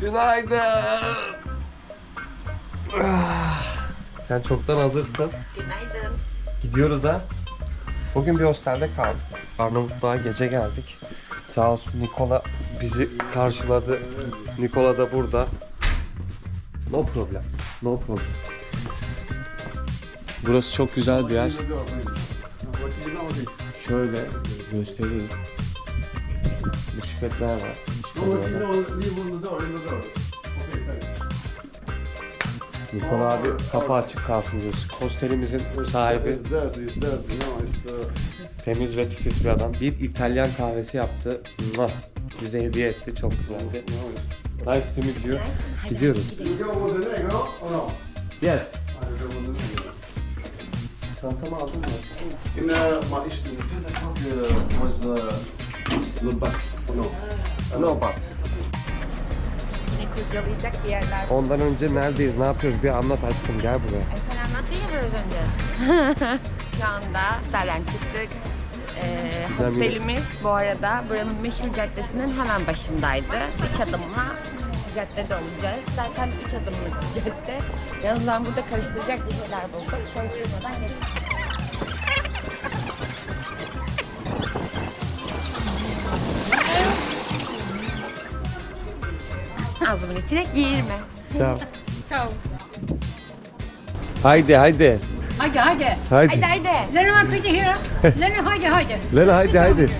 Günaydın. Sen çoktan hazırsın. Günaydın. Gidiyoruz ha. Bugün bir hostelde kaldık. Arnavutluğa gece geldik. Sağ olsun Nikola bizi karşıladı. Nikola da burada. No problem. No problem. Burası çok güzel bir yer. Şöyle göstereyim. Bisikletler var. Nikola abi kapı açık kalsın diyoruz. Hostelimizin sahibi It's dirty, it's dirty. No, it's the... temiz ve titiz bir adam. Bir İtalyan kahvesi yaptı. Mwah! Bize hediye etti. Çok güzeldi. Nice to meet you. Gidiyoruz. You go or no? Yes. I go. Çantamı aldın mı? In uh, my uh, was the the bus. or No. No bus. Yine kurcalayacak bir yerler. Ondan önce neredeyiz, ne yapıyoruz bir anlat aşkım gel buraya. E sen anlattın ya biraz önce. Şu anda hostelden çıktık. Ee, Güzel bir- hostelimiz bu arada buranın meşhur caddesinin hemen başındaydı. Üç adımla caddede olacağız. Zaten üç adımlık bir cadde. Yalnız ben burada karıştıracak bir şeyler buldum. Karıştırmadan geçelim. Ağzımın içine girme. Ciao. Ciao. Haydi haydi. Haydi haydi. Haydi. Haydi haydi. Lena var peki here. Lena haydi haydi. Lena haydi haydi.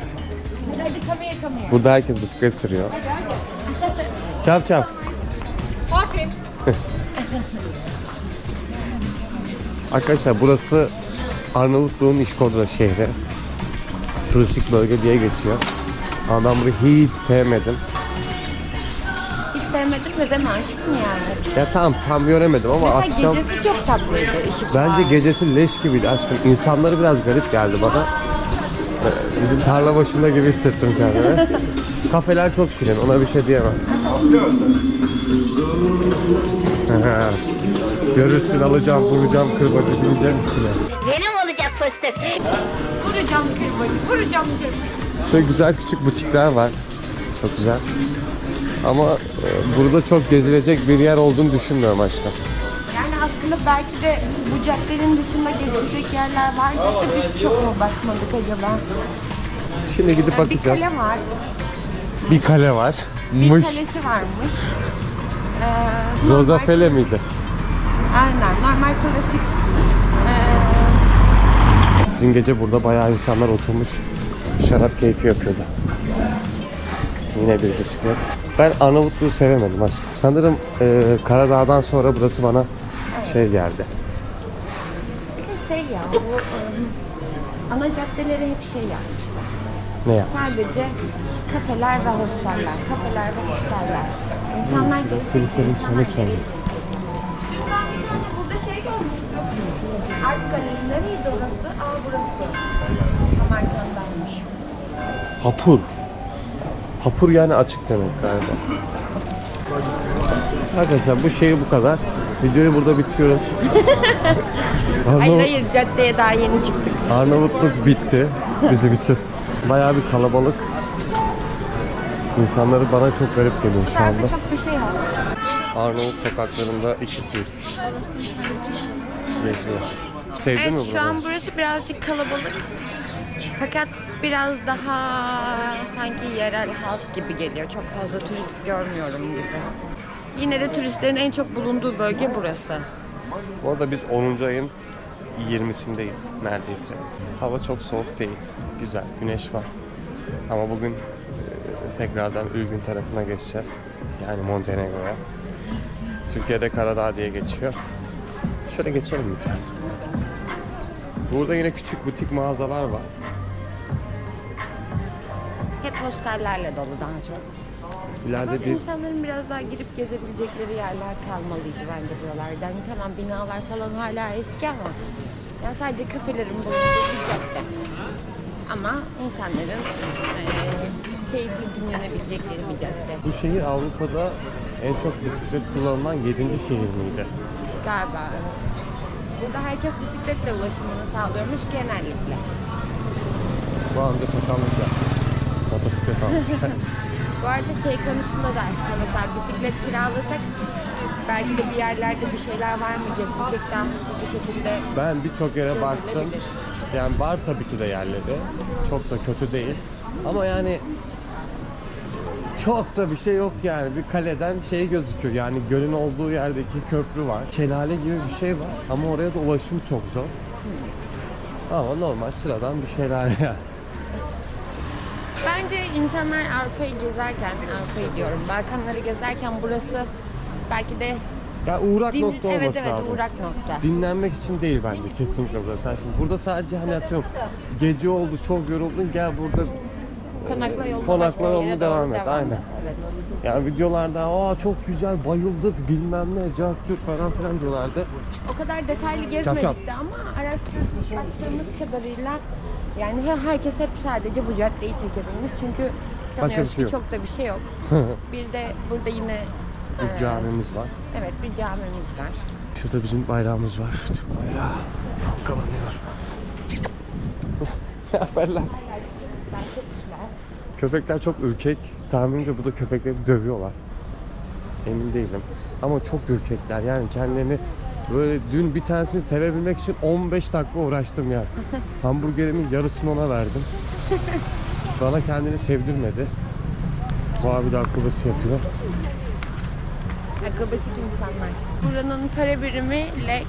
Haydi come here come here. Burada herkes bisiklet sürüyor. Çap çap. Bakayım. Arkadaşlar burası Arnavutluğun İşkodra şehri. Turistik bölge diye geçiyor. Ama ben burayı hiç sevmedim. Sevmedim de deme aşkım yani. Ya tamam tam göremedim ama Mesela akşam gecesi çok tatlıydı. ışıklar. bence gecesi leş gibiydi aşkım. İnsanları biraz garip geldi bana. Ee, Bizim tarla başında gibi hissettim kendimi. Kafeler çok şirin ona bir şey diyemem. Görürsün alacağım, vuracağım, kırbacı bineceğim üstüne. Benim olacak fıstık. Vuracağım kırmayı, vuracağım kırmayı. Şöyle güzel küçük butikler var. Çok güzel. Ama burada çok gezilecek bir yer olduğunu düşünmüyorum aşkım. Yani aslında belki de bu caddenin dışında gezilecek yerler var da biz çok mu bakmadık acaba? Şimdi gidip Yani bir bakacağız. kale var, Bir kale var. bir Mış. kalesi varmış. Ee, normal- Rozafele miydi? Aynen, normal klasik. Ee, Dün gece burada bayağı insanlar oturmuş şarap keyfi yapıyordu. Yine bir bisiklet. Ben Arnavutluğu sevemedim aşkım. Sanırım e, Karadağ'dan sonra burası bana şey geldi. bir de şey ya, bu ım, ana caddeleri hep şey yapmışlar. Ne ya? Sadece kafeler ve hosteller, kafeler ve hosteller. İnsanlar gelecek, Kilisenin insanlar çanı çaldı. gelecek. Burada şey görmüştüm. Art galeri nereydi orası? Aa burası. Samarkand'daymış. Hapur. Hapur yani açık demek galiba. Arkadaşlar bu şehir bu kadar. Videoyu burada bitiriyoruz. Hayır Arnavut- hayır caddeye daha yeni çıktık. Arnavutluk bitti bizim için. Bayağı bir kalabalık. İnsanları bana çok garip geliyor şu anda. çok bir şey yok. Arnavut sokaklarında iki Türk geziyor. Sevdin mi Evet şu an burası birazcık kalabalık. Fakat biraz daha sanki yerel halk gibi geliyor. Çok fazla turist görmüyorum gibi. Yine de turistlerin en çok bulunduğu bölge burası. Bu arada biz 10. ayın 20'sindeyiz neredeyse. Hava çok soğuk değil. Güzel, güneş var. Ama bugün e, tekrardan Ülgün tarafına geçeceğiz. Yani Montenegro'ya. Türkiye'de Karadağ diye geçiyor. Şöyle geçelim lütfen. Burada yine küçük butik mağazalar var. Hep hostellerle dolu daha çok. İleride Ama bir insanların biraz daha girip gezebilecekleri yerler kalmalıydı bence buralarda. Yani tamam binalar falan hala eski ama yani sadece kafelerin bulunduğu bir cadde. Ama insanların eee keyifli dinlenebilecekleri bir cadde. bu şehir Avrupa'da en çok bisiklet kullanılan 7. şehir miydi? Galiba evet. Burada herkes bisikletle ulaşımını sağlıyormuş genellikle. Bu anda sakallık yaptı. Motosiklet almışlar. Bu arada şey konusunda da aslında mesela bisiklet kiralasak belki de bir yerlerde bir şeyler var mı gezilecek daha hızlı bir şekilde Ben birçok yere baktım. Yani var tabii ki de yerleri. Çok da kötü değil. Ama yani çok da bir şey yok yani. Bir kaleden şey gözüküyor. Yani gölün olduğu yerdeki köprü var. Şelale gibi bir şey var. Ama oraya da ulaşım çok zor. Ama normal sıradan bir şelale yani. Bence insanlar Avrupa'yı gezerken, Avrupa'yı diyorum, Balkanları gezerken burası belki de Ya uğrak din- nokta evet olması evet lazım. uğrak nokta. Dinlenmek için değil bence kesinlikle burası. Sen şimdi burada sadece hani atıyorum gece oldu çok yoruldun gel burada Konakla yoluna Konakla bir yoluna yere devam et, aynen. Evet. yani videolarda aa çok güzel bayıldık bilmem ne cahçuk falan filan diyorlardı. O kadar detaylı gezmedik de ama araştırıp baktığımız kadarıyla yani he- herkes hep sadece bu caddeyi çekebilmiş çünkü Başka bir şey yok. çok da bir şey yok. bir de burada yine Bir e, camimiz var. Evet bir camimiz var. Şurada bizim bayrağımız var. Türk bayrağı. Dalgalanıyor. ne haberler? Köpekler çok ürkek. Tahminimce burada köpekleri dövüyorlar. Emin değilim. Ama çok ürkekler. Yani kendilerini böyle dün bir tanesini sevebilmek için 15 dakika uğraştım yani. Hamburgerimin yarısını ona verdim. Bana kendini sevdirmedi. Bu abi de akrobasi yapıyor. Akrobasik insanlar. Buranın para birimi lek.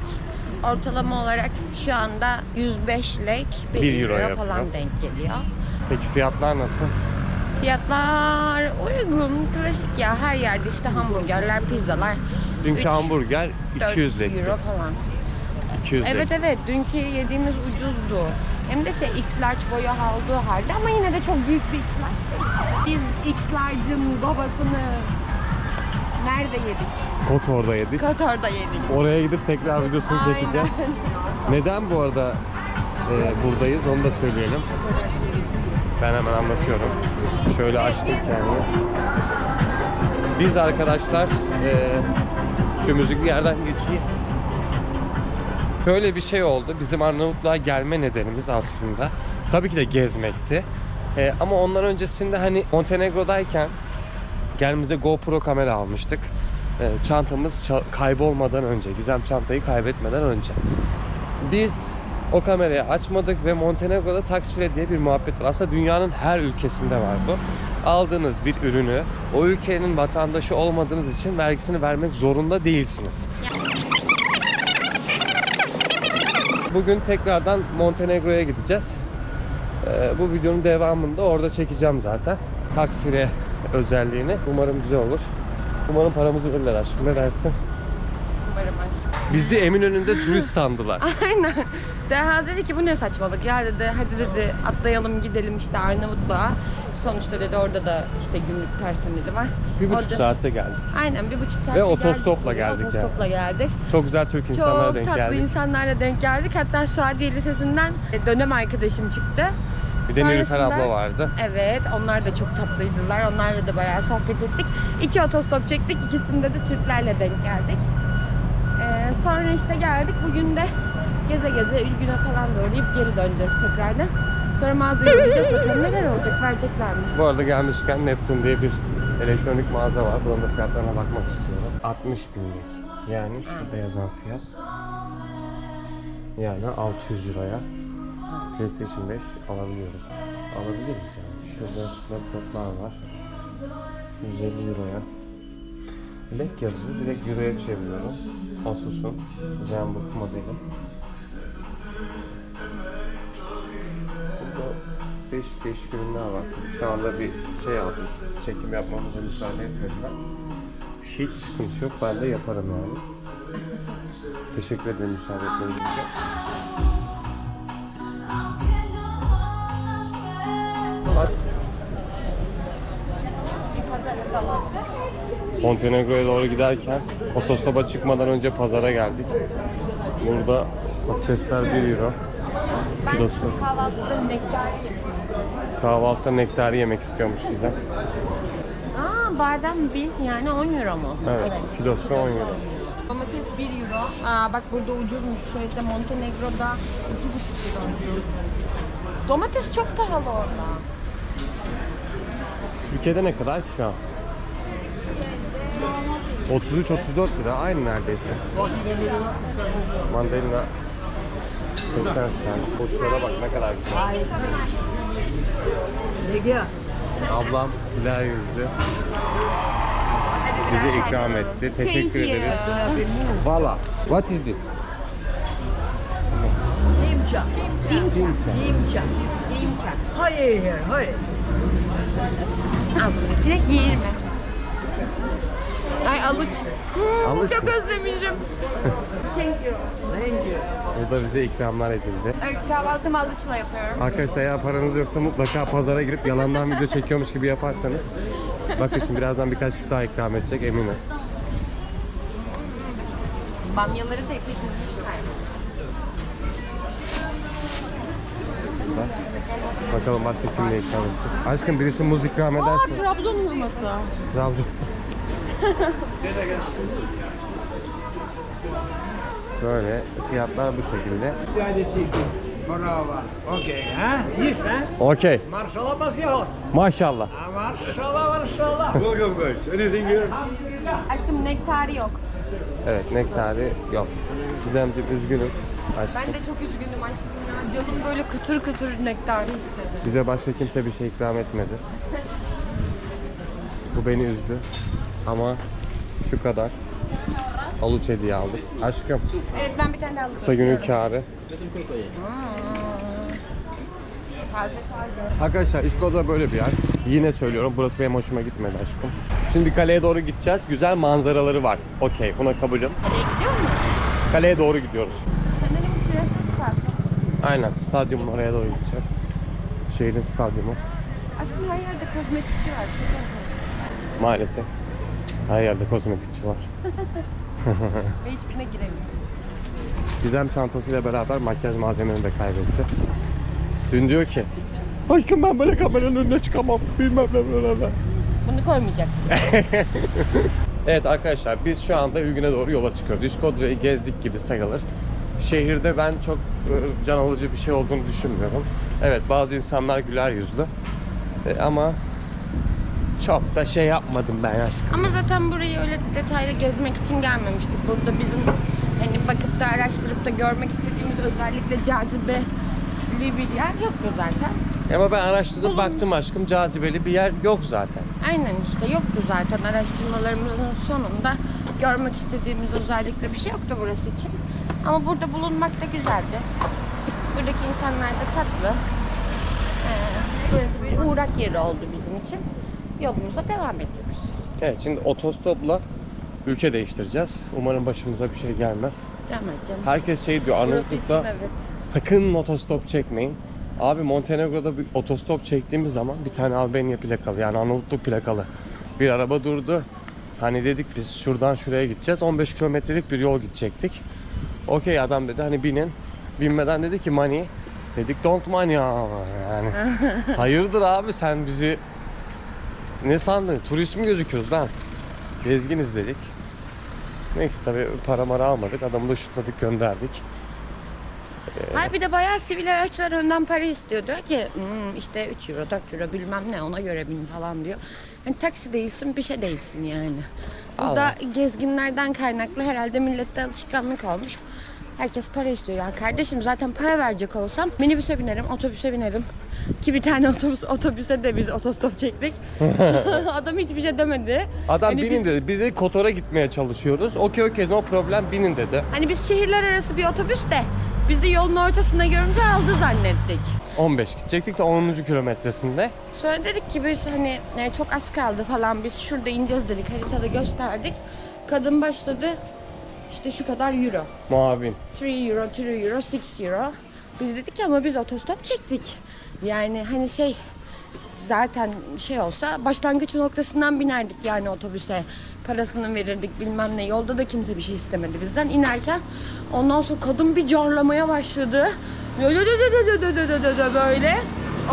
Ortalama olarak şu anda 105 lek 1, Bir euro euro yapıyor. falan denk geliyor. Peki fiyatlar nasıl? Fiyatlar uygun, klasik ya. Her yerde işte hamburgerler, pizzalar. Dünkü Üç, hamburger 4 200 lekti. euro falan. 200 Evet evet dünkü yediğimiz ucuzdu. Hem de şey X large boyu aldığı halde ama yine de çok büyük bir X large değil. Biz X large'ın babasını nerede yedik? Kotor'da yedik. Katar'da yedik. Oraya gidip tekrar videosunu çekeceğiz. Aynen. Neden bu arada e, buradayız onu da söyleyelim. Ben hemen anlatıyorum. Şöyle açtık yani. Biz arkadaşlar e, şu müzikli yerden geçeyim. Böyle bir şey oldu. Bizim Arnavutluğa gelme nedenimiz aslında tabii ki de gezmekti. E, ama ondan öncesinde hani Montenegro'dayken Kendimize GoPro kamera almıştık. Ee, çantamız ça- kaybolmadan önce, gizem çantayı kaybetmeden önce. Biz o kamerayı açmadık ve Montenegro'da tax diye bir muhabbet var. Aslında dünyanın her ülkesinde var bu. Aldığınız bir ürünü o ülkenin vatandaşı olmadığınız için vergisini vermek zorunda değilsiniz. Bugün tekrardan Montenegro'ya gideceğiz. Ee, bu videonun devamında orada çekeceğim zaten. Tax free özelliğini. Umarım güzel olur. Umarım paramızı verirler aşkım. Ne dersin? Umarım aşk. Bizi Eminönü'nde turist sandılar. Aynen. Deha dedi ki bu ne saçmalık ya dedi. Hadi dedi atlayalım gidelim işte Arnavutluğa. Sonuçta dedi orada da işte günlük personeli var. Bir buçuk Orada- saatte geldik. Aynen bir buçuk saat Ve otostopla geldik yani. Otostopla geldik. Çok güzel Türk insanlara Çok denk tatlı geldik. insanlarla denk geldik. Hatta Suadiye Lisesi'nden dönem arkadaşım çıktı. Bir de Nilüfer abla vardı. Evet, onlar da çok tatlıydılar. Onlarla da bayağı sohbet ettik. İki otostop çektik. İkisinde de Türklerle denk geldik. Ee, sonra işte geldik. Bugün de geze geze Ülgün'e falan doğrayıp geri döneceğiz tekrardan. Sonra mağazaya gideceğiz. Bakalım neler olacak, verecekler mi? Bu arada gelmişken Neptun diye bir elektronik mağaza var. Buranın da fiyatlarına bakmak istiyorum. 60 binlik. Yani şurada yazan fiyat. Yani 600 liraya PlayStation 5 alabiliyoruz. Alabiliriz yani. Şurada laptoplar var. 150 euroya. Lek yazıyor. Direkt euroya çeviriyorum. Asus'un ZenBook modeli. 5 değişik ürünler var. Şu anda bir şey aldım. Çekim yapmamıza müsaade etmediler. Hiç sıkıntı yok. Ben de yaparım yani. Teşekkür ederim müsaade etmeniz için. Montenegro'ya doğru giderken otostopa çıkmadan önce pazara geldik. Burada patatesler 1 euro. Kilosu. kahvaltıda nektar yedim. Kahvaltıda nektar yemek istiyormuş Gizem. Aa, badem bir yani 10 euro mu? Evet, kilosu 10 euro. Domates 1 euro. Aa, bak burada ucuzmuş. Şeyde Montenegro'da 2,5 euro. Domates çok pahalı orada. Türkiye'de ne kadar ki şu an? 33-34 lira aynı neredeyse. Mandalina 80 cent. Uçlara bak ne kadar güzel. Ablam güler yüzlü. Bize ikram etti. Teşekkür ederiz. Valla. What is this? Limca. Dimcha. Limca. Limça. Hayır, hayır, hayır. Ağzını içine girme. Ay aluç. Hmm, Aluç çok özlemişim. Thank you. Burada bize ikramlar edildi. Evet, kahvaltımı aluçla yapıyorum. Arkadaşlar eğer paranız yoksa mutlaka pazara girip yalandan video çekiyormuş gibi yaparsanız Bakın şimdi birazdan birkaç kişi daha ikram edecek eminim. Bamyaları da ekledim. Bakalım başka kimle ikram edecek. Aşkım birisi muz ikram ederse. Trabzon hurması. Trabzon. Böyle fiyatlar bu şekilde. Bravo. Okej, ha? Gift, ha? Okey. Marsala basıyoruz. Maşallah. Ha, Marsala, marsala. Aşkım nektari yok. Evet nektarı yok. Gizemciğim üzgünüm. Aşkım. Ben de çok üzgünüm aşkım ya. Canım böyle kıtır kıtır nektarı istedi. Bize başka kimse bir şey ikram etmedi. Bu beni üzdü. Ama şu kadar aluç hediye aldık. Aşkım Evet ben bir tane daha alıp kısa günün kârı. Arkadaşlar İşkoda böyle bir yer. Yine söylüyorum burası benim hoşuma gitmedi aşkım. Şimdi kaleye doğru gideceğiz. Güzel manzaraları var. Okey buna kabulüm. Nereye gidiyor mu? Kaleye doğru gidiyoruz. Sanırım şurası stat. Aynen stadyumun oraya doğru gideceğiz. Şehrin stadyumu. Aşkım her yerde kozmetikçi var. Çok enteresan. Maalesef. Her yerde kozmetikçi var. Ve hiçbirine giremiyorum. Gizem çantasıyla beraber makyaj malzemelerini de kaybetti. Dün diyor ki Aşkım ben böyle kameranın önüne çıkamam. Bilmem ne böyle. ne." Bunu koymayacak. Evet arkadaşlar biz şu anda Ülgün'e doğru yola çıkıyoruz. İşkodra'yı gezdik gibi sayılır. Şehirde ben çok e, can alıcı bir şey olduğunu düşünmüyorum. Evet bazı insanlar güler yüzlü. E, ama çok da şey yapmadım ben aşkım. Ama zaten burayı öyle detaylı gezmek için gelmemiştik. Burada bizim hani bakıp da araştırıp da görmek istediğimiz özellikle cazibeli bir yer yoktu zaten. Ama ben araştırıp Bulun. baktım aşkım cazibeli bir yer yok zaten. Aynen işte yoktu zaten araştırmalarımızın sonunda görmek istediğimiz özellikle bir şey yoktu burası için. Ama burada bulunmak da güzeldi. Buradaki insanlar da tatlı. Ee, burası bir uğrak yeri oldu bizim için. Yolumuza devam ediyoruz. Evet şimdi otostopla ülke değiştireceğiz. Umarım başımıza bir şey gelmez. Ramazan. Herkes şey diyor Arnavutluk'ta için evet. sakın otostop çekmeyin. Abi Montenegro'da bir otostop çektiğimiz zaman bir tane Albanya plakalı yani Arnavutluk plakalı bir araba durdu. Hani dedik biz şuradan şuraya gideceğiz. 15 kilometrelik bir yol gidecektik. Okey adam dedi hani binin. Binmeden dedi ki money. Dedik don't money ama yani. Hayırdır abi sen bizi ne sandın? Turist mi gözüküyoruz lan? Gezginiz dedik. Neyse tabii para mara almadık. Adamı da şutladık gönderdik. Hayır bir de bayağı sivil araçlar önden para istiyor. Diyor ki "Hmm, işte 3 euro 4 euro bilmem ne ona göre bin falan diyor. Hani taksi değilsin bir şey değilsin yani. Burada gezginlerden kaynaklı herhalde millette alışkanlık olmuş. Herkes para istiyor ya kardeşim zaten para verecek olsam minibüse binerim otobüse binerim. Ki bir tane otobüs otobüse de biz otostop çektik. Adam hiçbir şey demedi. Adam Hani binin biz- dedi. Biz de Kotor'a gitmeye çalışıyoruz. Okey okey no problem binin dedi. Hani biz şehirler arası bir otobüs de bizi yolun ortasında görünce aldı zannettik. 15 gidecektik de 10. kilometresinde. Sonra dedik ki biz hani e, çok az kaldı falan biz şurada ineceğiz dedik haritada gösterdik. Kadın başladı işte şu kadar euro. Muavin. 3 euro, 3 euro, 6 euro. Biz dedik ama biz otostop çektik. Yani hani şey zaten şey olsa başlangıç noktasından binerdik yani otobüse. Parasını verirdik bilmem ne. Yolda da kimse bir şey istemedi bizden. inerken ondan sonra kadın bir carlamaya başladı. Böyle.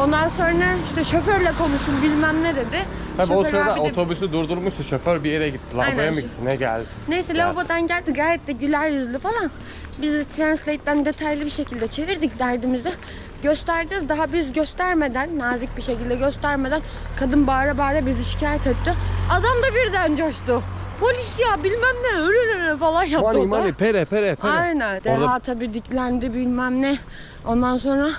Ondan sonra işte şoförle konuşun bilmem ne dedi. Tabii o Şoför sırada abi de- otobüsü durdurmuştu. Şoför bir yere gitti. Lavaboya mı gitti? Ne geldi? Neyse lavabodan geldi gayet de güler yüzlü falan. Biz de Translate'den detaylı bir şekilde çevirdik derdimizi. Göstereceğiz. Daha biz göstermeden, nazik bir şekilde göstermeden kadın bağıra bağıra bizi şikayet etti. Adam da birden coştu. Polis ya bilmem ne öyle öyle falan yaptı Mani o da. mani pere pere pere. Aynen. Orada- Deha tabii diklendi bilmem ne. Ondan sonra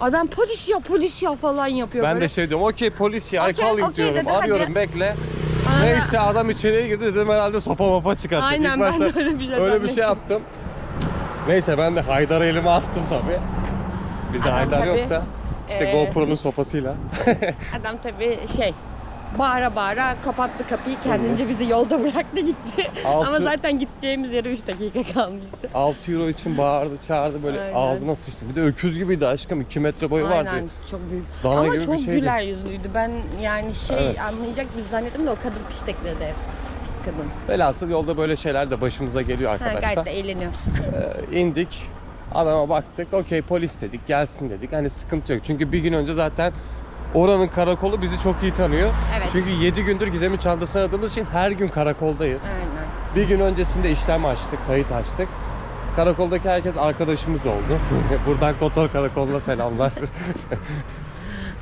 adam polis ya polis ya falan yapıyor Ben böyle. de şey diyorum okey polis ya Okey, call you okey diyorum. dedi, hadi. Arıyorum bekle. Aynen. Neyse adam içeriye girdi dedim herhalde sopa mopa çıkartacak. Aynen, İlk ben de başta öyle bir şey Öyle bir zannettim. şey yaptım. Neyse ben de Haydar'ı elime attım tabii. Bizde Adam Haydar yok tabii, da. İşte ee, GoPro'nun sopasıyla. Adam tabii şey bağıra bağıra kapattı kapıyı kendince bizi yolda bıraktı gitti. Altı- Ama zaten gideceğimiz yere 3 dakika kalmıştı. 6 euro için bağırdı çağırdı böyle Aynen. ağzına sıçtı. Bir de öküz gibiydi aşkım 2 metre boyu vardı. Aynen çok büyük. Dana Ama gibi bir çok şeydi. güler yüzlüydü. Ben yani şey Evet. anlayacak biz zannettim de o kadın piştekledi. Pis kadın. Velhasıl yolda böyle şeyler de başımıza geliyor Ha, arkadaşlar. gayet de eğleniyorsun. Ee, indik. Adama baktık. Okey polis dedik. Gelsin dedik. Hani sıkıntı yok. Çünkü bir gün önce zaten oranın karakolu bizi çok iyi tanıyor. Evet. Çünkü 7 gündür Gizem'in çantasını aradığımız için her gün karakoldayız. Aynen. Bir gün öncesinde işlem açtık, kayıt açtık. Karakoldaki herkes arkadaşımız oldu. Buradan Kotor Karakolu'na selamlar.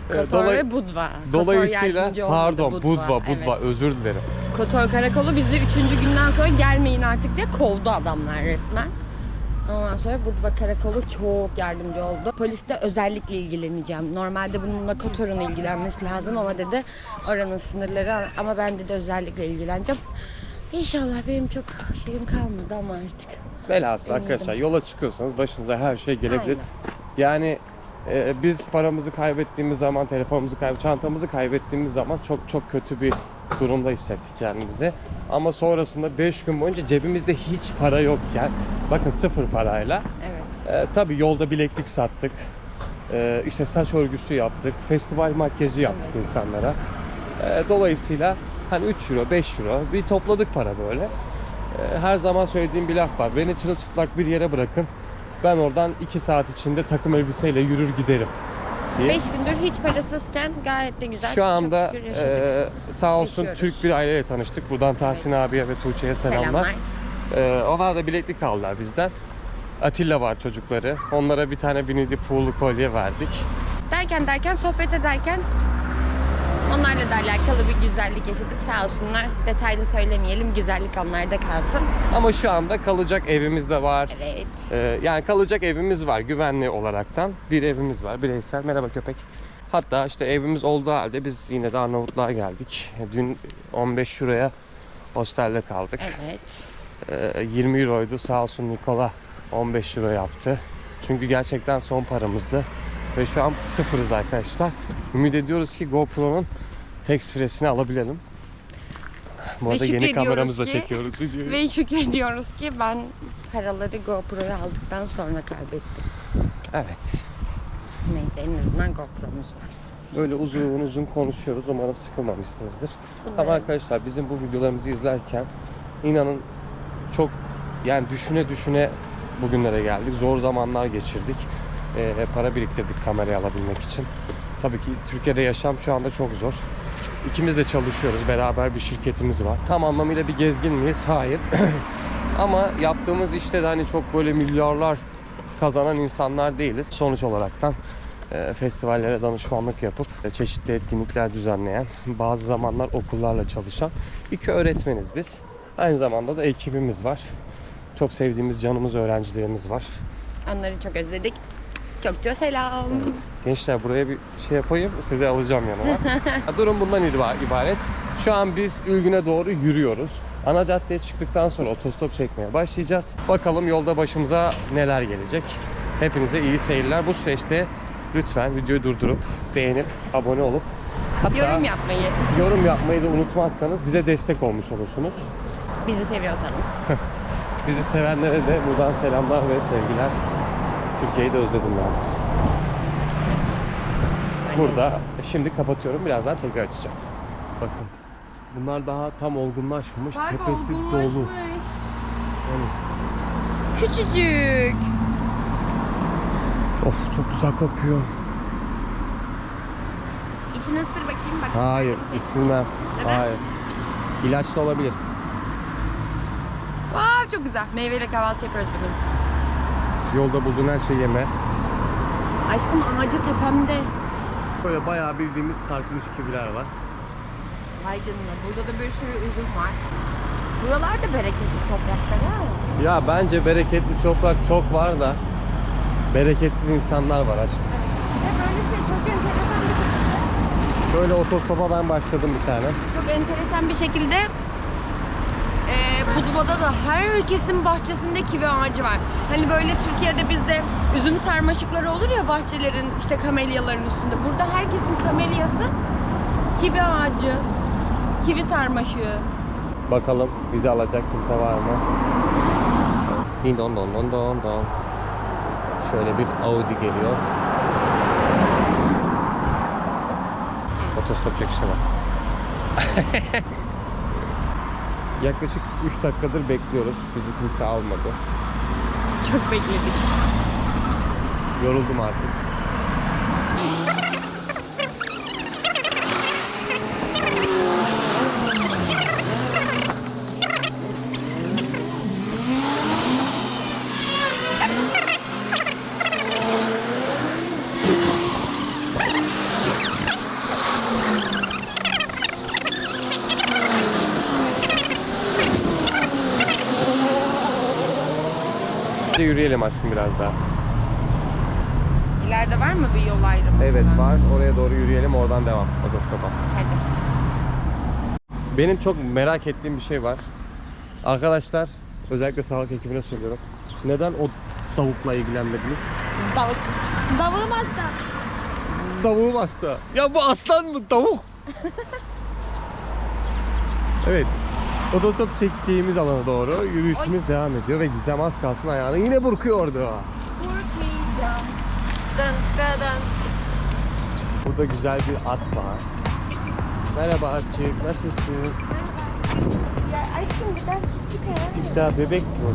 Kotor Dolay- ve Budva. Kotor Dolayısıyla yardımcı olmadı, pardon Budva, Budva, evet. özür dilerim. Kotor Karakolu bizi üçüncü günden sonra gelmeyin artık diye kovdu adamlar resmen. Ondan sonra Budva Karakolu çok yardımcı oldu. Polisle özellikle ilgileneceğim. Normalde bununla Kotor'un ilgilenmesi lazım ama dedi oranın sınırları ama ben dedi özellikle ilgileneceğim. İnşallah benim çok şeyim kalmadı ama artık. Velhasıl Eminim. arkadaşlar yola çıkıyorsanız başınıza her şey gelebilir. Aynen. Yani e, biz paramızı kaybettiğimiz zaman, telefonumuzu kaybet, çantamızı kaybettiğimiz zaman çok çok kötü bir durumda hissettik kendimizi. Ama sonrasında 5 gün boyunca cebimizde hiç para yokken, bakın sıfır parayla Evet. e, tabii yolda bileklik sattık. E, işte saç örgüsü yaptık, festival makyajı yaptık Evet. insanlara. E, dolayısıyla hani 3 euro, 5 euro bir topladık para böyle. E, her zaman söylediğim bir laf var. Beni çırılçıplak bir yere bırakın. Ben oradan 2 saat içinde takım elbiseyle yürür giderim diye. 5 gündür hiç parasızken gayet de güzel. Şu anda e, sağ olsun Yaşıyoruz. Türk bir aileyle tanıştık. Buradan Tahsin abiye ve Tuğçe'ye selamlar. Selamlar. E, onlar da bileklik aldılar bizden. Atilla var çocukları. Onlara bir tane binili pool'lu kolye verdik. Derken derken sohbet ederken onlarla da alakalı bir güzellik yaşadık sağ olsunlar. Detaylı söylemeyelim güzellik onlarda kalsın. Ama şu anda kalacak evimiz de var. Evet. Ee, yani kalacak evimiz var güvenli olaraktan. Bir evimiz var bireysel. Merhaba köpek. Hatta işte evimiz olduğu halde biz yine de Arnavutluğa geldik. Dün 15 euroya hostelde kaldık. Evet. Ee, 20 euroydu sağ olsun Nikola 15 euro yaptı. Çünkü gerçekten son paramızdı. Ve şu an sıfırız arkadaşlar. Ümit ediyoruz ki GoPro'nun tax freesini alabilelim. Bu arada yeni kameramızla ki- çekiyoruz videoyu. Ve şükrediyoruz ki ben paraları GoPro'ya aldıktan sonra kaybettim. Evet. Neyse en azından GoPro'muz var. Böyle uzun uzun konuşuyoruz. Umarım sıkılmamışsınızdır. Ama Umarım. arkadaşlar bizim bu videolarımızı izlerken inanın çok yani düşüne düşüne bugünlere geldik. Zor zamanlar geçirdik. Ee, para biriktirdik kamerayı alabilmek için. Tabii ki Türkiye'de yaşam şu anda çok zor. İkimiz de çalışıyoruz. Beraber bir şirketimiz var. Tam anlamıyla bir gezgin miyiz? Hayır. Ama yaptığımız işte de hani çok böyle milyarlar kazanan insanlar değiliz. Sonuç olaraktan e, festivallere danışmanlık yapıp e, çeşitli etkinlikler düzenleyen, bazı zamanlar okullarla çalışan iki öğretmeniz biz. Aynı zamanda da ekibimiz var. Çok sevdiğimiz canımız öğrencilerimiz var. Onları çok özledik. Çok çok selam. Gençler buraya bir şey yapayım, size alacağım yanıma. Ya Durum bundan iba- ibaret. Şu an biz Ülgün'e doğru yürüyoruz. Ana caddeye çıktıktan sonra otostop çekmeye başlayacağız. Bakalım yolda başımıza neler gelecek. Hepinize iyi seyirler. Bu süreçte lütfen videoyu durdurup beğenip abone olup hatta Yorum yapmayı, yorum yapmayı da unutmazsanız bize destek olmuş olursunuz. bizi seviyorsanız. Bizi sevenlere de buradan selamlar ve sevgiler. Türkiye'yi de özledim ben. Burada şimdi kapatıyorum. Birazdan tekrar açacağım. Bakın. Bunlar daha tam olgunlaşmamış. Tepesi dolu. Yani, Küçücük. of çok güzel kokuyor. İçine ısır bakayım bak. Hayır, ısırmam. Neden? Hayır. İlaçlı olabilir. Wow, çok güzel. Meyveyle kahvaltı yapıyoruz bugün. Yolda bulduğun her şeyi yeme. Aşkım ağacı tepemde. Böyle bayağı bildiğimiz sarkmış kibiler var. Vay canına. Burada da bir sürü üzüm var. Buralar da bereketli topraklar ha. Ya bence bereketli toprak çok var da bereketsiz insanlar var aşkım. Ve böyle şey çok enteresan bir şekilde. Böyle otostopa ben başladım bir tane. Çok enteresan bir şekilde Budva'da da herkesin bahçesinde kivi ağacı var. Hani böyle Türkiye'de bizde üzüm sarmaşıkları olur ya bahçelerin işte kamelyaların üstünde. Burada herkesin kamelyası kivi ağacı, kivi sarmaşığı. Bakalım bizi alacak kimse var mı? Din don don don don don. Şöyle bir Audi geliyor. Otostop çekişi var. Yaklaşık 3 dakikadır bekliyoruz. Bizi kimse almadı. Çok bekledik. Yoruldum artık. Hadi yürüyelim aşkım biraz daha. İleride var mı bir yol ayrımı? Evet falan? var. Oraya doğru yürüyelim. Oradan devam otostopa. Hadi. Benim çok merak ettiğim bir şey var. Arkadaşlar özellikle sağlık ekibine söylüyorum. Neden o tavukla ilgilenmediniz? Balık. Balığım hasta. Tavuğum hasta. Ya bu aslan mı? Tavuk. evet. Otostop çekeceğimiz alana doğru yürüyüşümüz devam ediyor ve Gizem az kalsın ayağını yine burkuyordu. Korkmayacağım. Dın dın. Burada güzel bir at var. Merhaba atçık, nasılsın? Ya aşkım bir daha küçük hayal. Küçük daha bebek bu.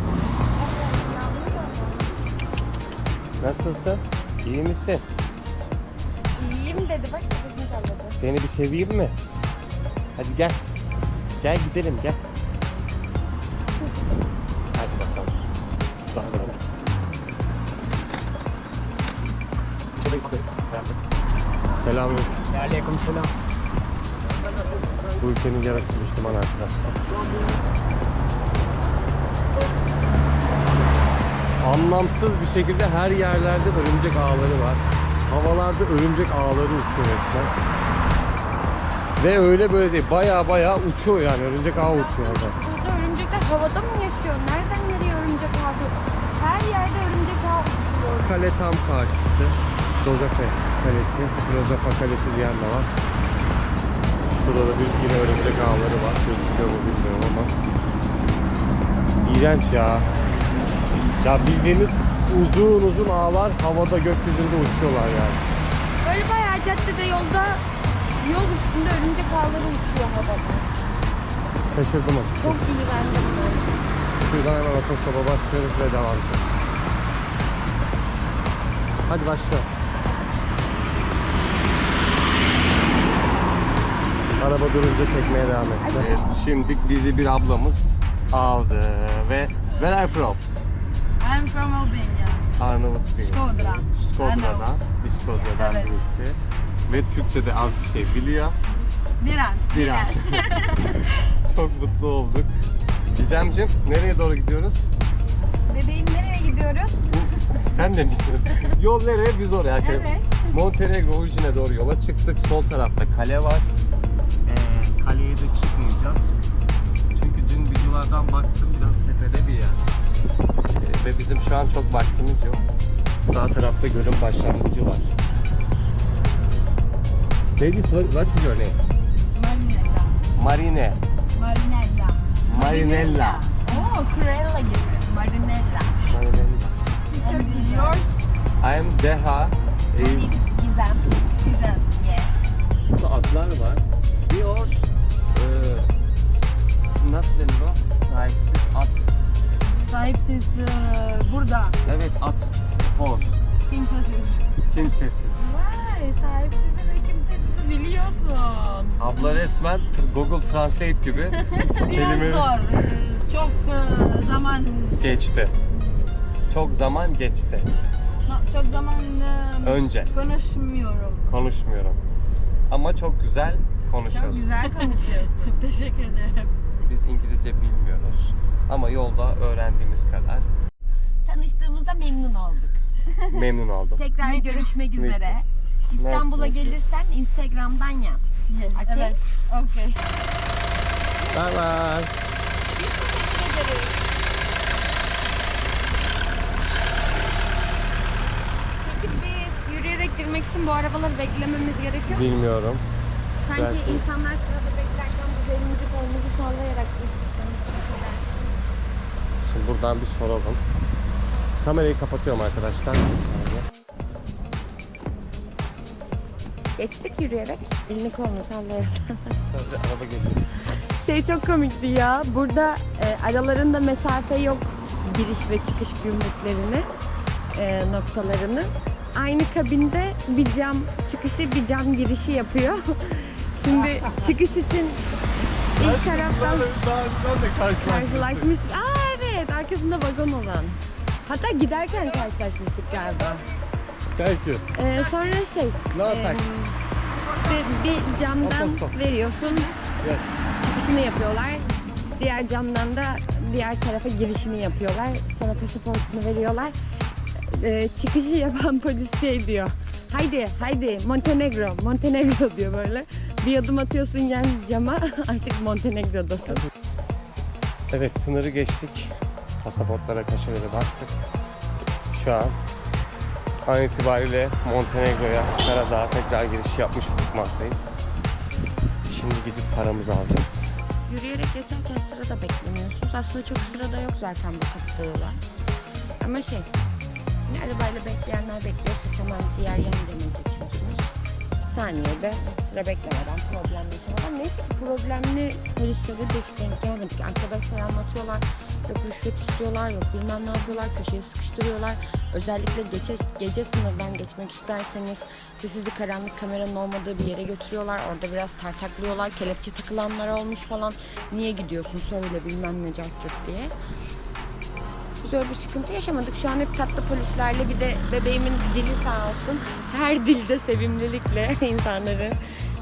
Nasılsın? İyi misin? İyiyim dedi bak kafasını salladı. Seni bir seveyim mi? Hadi gel. Gel gidelim gel. Selamünaleyküm. Aleyküm selam. Bu ülkenin yarısı Müslüman arkadaşlar. Anlamsız bir şekilde her yerlerde örümcek ağları var. Havalarda örümcek ağları uçuyor resmen. Ve öyle böyle değil. Baya baya uçuyor yani. Örümcek ağı uçuyor orada. Burada örümcekler havada mı yaşıyor? Nereden nereye örümcek ağı? Her yerde örümcek ağı uçuyor. Kale tam karşısı. Dozafe Kalesi. Dozafa Kalesi diyen de var. Burada da bir yine örümcek ağları var. Gözüküyor mu bilmiyorum ama. İğrenç ya. Ya bildiğimiz uzun uzun ağlar havada gökyüzünde uçuyorlar yani. Böyle bayağı caddede yolda yol üstünde örümcek ağları uçuyor havada. Şaşırdım açıkçası. Çok iyi bence bunlar. Şuradan hemen otostopa başlıyoruz ve devam ediyoruz. Hadi başla. Araba durunca çekmeye devam edeceğiz. Evet, şimdi bizi bir ablamız aldı ve Where are you from? I'm from Albania. Arnavut değil. Skodra. Skodra'dan, İskodra'dan Evet. birisi. Ve Türkçe'de az bir şey biliyor. Biraz. Biraz. Çok mutlu olduk. Gizemciğim nereye doğru gidiyoruz? Bebeğim nereye gidiyoruz? Sen de mi gidiyorsun? Yol nereye? Biz oraya. Evet. Montenegro Ujin'e doğru yola çıktık. Sol tarafta kale var. Kaleye de çıkmayacağız. Çünkü dün videolardan baktım biraz tepede bir yer. Ee, ve bizim şu an çok vaktimiz yok. Sağ tarafta gölün başlangıcı var. Baby, so what is your name? Marinella. Marine. Marinella. Marinella. Oo, Cruella gibi. Marinella. Marinella. And yours? I'm Deha. Ee, Abla resmen Google Translate gibi Biraz kelime zor. e, Çok e, zaman geçti. Çok zaman geçti. No, çok zaman e, Önce. konuşmuyorum. Konuşmuyorum. Ama çok güzel konuşuyorsun. Çok güzel konuşuyorsun. Teşekkür ederim. Biz İngilizce bilmiyoruz. Ama yolda öğrendiğimiz kadar Tanıştığımızda memnun olduk. memnun oldum. Tekrar görüşmek üzere. İstanbul'a gelirsen Instagram'dan yaz. Yes, Okey. Evet. Okay. Bye bye. Peki biz yürüyerek girmek için bu arabaları beklememiz gerekiyor mu? Bilmiyorum. Sanki belki. insanlar sırada beklerken biz elimizi kolumuzu sallayarak. Şimdi buradan bir soralım. Kamerayı kapatıyorum arkadaşlar. Bir saniye. Geçtik yürüyerek. Elini kolunu sallayarak. Sadece araba geliyor. Şey çok komikti ya. Burada e, aralarında mesafe yok giriş ve çıkış gümrüklerini e, noktalarını. Aynı kabinde bir cam çıkışı bir cam girişi yapıyor. Şimdi çıkış için ilk taraftan Daha önce de karşılaşmıştık. Aa evet arkasında vagon olan. Hatta giderken karşılaşmıştık galiba. Thank you. Ee, sonra şey No e, thanks. işte bir camdan Otostop. veriyorsun Yes. çıkışını yapıyorlar. Diğer camdan da diğer tarafa girişini yapıyorlar. Sana pasaportunu veriyorlar. Ee, çıkışı yapan polis şey diyor. Haydi haydi Montenegro, Montenegro diyor böyle. Bir adım atıyorsun yan cama artık Montenegro'dasın. Evet sınırı geçtik. Pasaportlara kaşeleri bastık. Şu an an itibariyle Montenegro'ya Karadağ'a tekrar giriş yapmış bulunmaktayız. Şimdi gidip paramızı alacağız. Yürüyerek geçerken sırada beklemiyorsunuz. Aslında çok sırada yok zaten bu kapıda Ama şey, hani arabayla bekleyenler bekliyorsa hemen diğer yan yana geçiyorsunuz. Saniyede sıra beklemeden, problem yaşamadan. Neyse problemli polislere de hiç denk gelmedik. Arkadaşlar anlatıyorlar, yok rüşvet istiyorlar, yok bilmem ne yapıyorlar, köşeye sıkıştırıyorlar. Özellikle gece, gece sınırdan geçmek isterseniz sizi karanlık kameranın olmadığı bir yere götürüyorlar. Orada biraz tartaklıyorlar. Kelepçe takılanlar olmuş falan. Niye gidiyorsun söyle bilmem ne curt diye. Biz öyle bir sıkıntı yaşamadık. Şu an hep tatlı polislerle bir de bebeğimin dili sağ olsun. Her dilde sevimlilikle insanları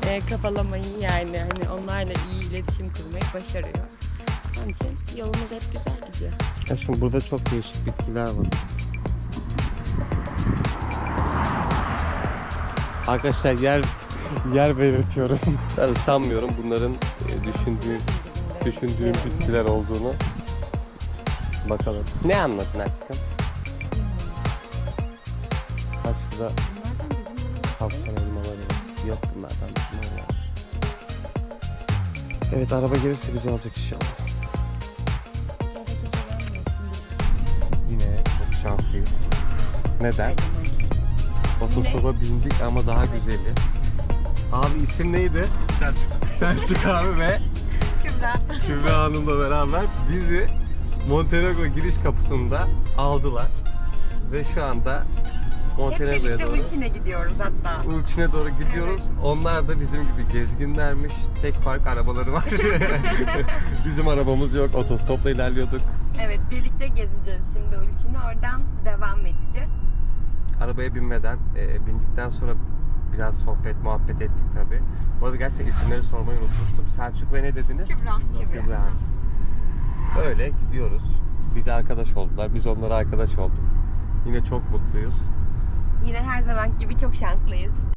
e, kafalamayı yani hani onlarla iyi iletişim kurmayı başarıyor. Onun için yolumuz hep güzel gidiyor. Aşkım burada çok değişik bitkiler var. Arkadaşlar yer yer belirtiyorum. Ben sanmıyorum bunların e, düşündüğü düşündüğüm bitkiler olduğunu. Bakalım. Ne anladın aşkım? Bak şurada tavşan elmaları var. Yok bunlardan bizim var. Evet araba gelirse bizi alacak inşallah. Şanslıyız. Neden? Otostopa bindik ama daha güzeli. Abi isim neydi? Selçuk. Selçuk abi ve Kübra. Kübra Hanım'la beraber bizi Montenegro giriş kapısında aldılar. Ve şu anda Montenegro'ya doğru Ulçin'e gidiyoruz hatta. Ulçin'e doğru gidiyoruz. Onlar da bizim gibi gezginlermiş. Tek fark arabaları var. bizim arabamız yok. Otostopla ilerliyorduk. Evet birlikte gezeceğiz şimdi Ulçin'e. Oradan devam edeceğiz. Arabaya binmeden, e, bindikten sonra biraz sohbet, muhabbet ettik tabi. Bu arada gerçekten isimleri sormayı unutmuştum. Selçuk ve ne dediniz? Kübra. Kübra. Kübra. Öyle gidiyoruz. Biz arkadaş oldular, biz onlara arkadaş olduk. Yine çok mutluyuz. Yine her zaman gibi çok şanslıyız.